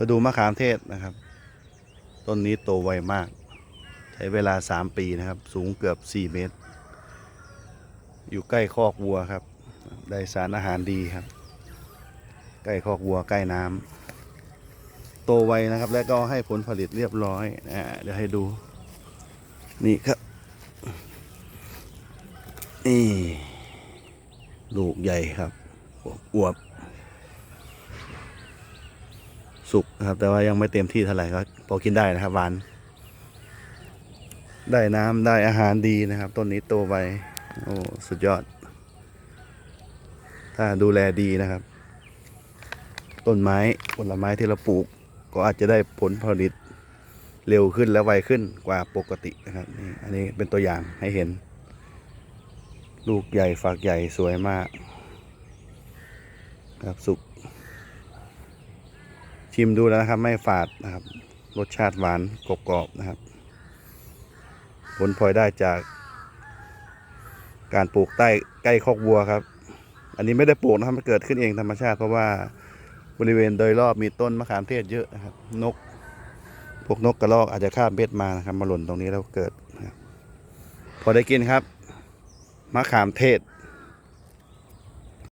มาดูมะขามเทศนะครับ ต้นนี้โตไวมาก ใช้เวลา 3 ปีนะครับ สูงเกือบ 4 เมตร อยู่ใกล้คอกวัวครับ ได้สารอาหารดีครับ ใกล้คอกวัวใกล้น้ำโตไวนะครับ และก็ให้ผลผลิตเรียบร้อยอ่าเดี๋ยวให้ดู นี่ครับนี่ลูกใหญ่ครับอวบ สุกนะครับ แต่ว่ายังไม่เต็มที่เท่าไหร่ก็พอกินได้นะครับหวาน ได้น้ำได้อาหารดีนะครับ ต้นนี้โตไวโอ้สุดยอด ถ้าดูแลดีนะครับ ต้นไม้ผลไม้ที่เราปลูก ก็อาจจะได้ผลผลิตเร็วขึ้นและไวขึ้นกว่าปกตินะครับนี่อันนี้เป็นตัวอย่างให้เห็น ลูกใหญ่ฝักใหญ่สวยมาก ครับสุก ชิมดูแล้วนะครับ ไม่ฝาดนะครับ รสชาติหวานกรอบๆนะครับ ผลพลอยได้จากการปลูกใต้ใกล้คอกวัวครับ อันนี้ไม่ได้ปลูกนะครับมันเกิดขึ้นเองธรรมชาติ เพราะว่าบริเวณโดยรอบมีต้นมะขามเทศเยอะนะครับ นก พวกนกกระรอกอาจจะข้ามเบ็ดมานะครับ มาหล่นตรงนี้แล้วเกิดพอได้กินครับมะขามเทศ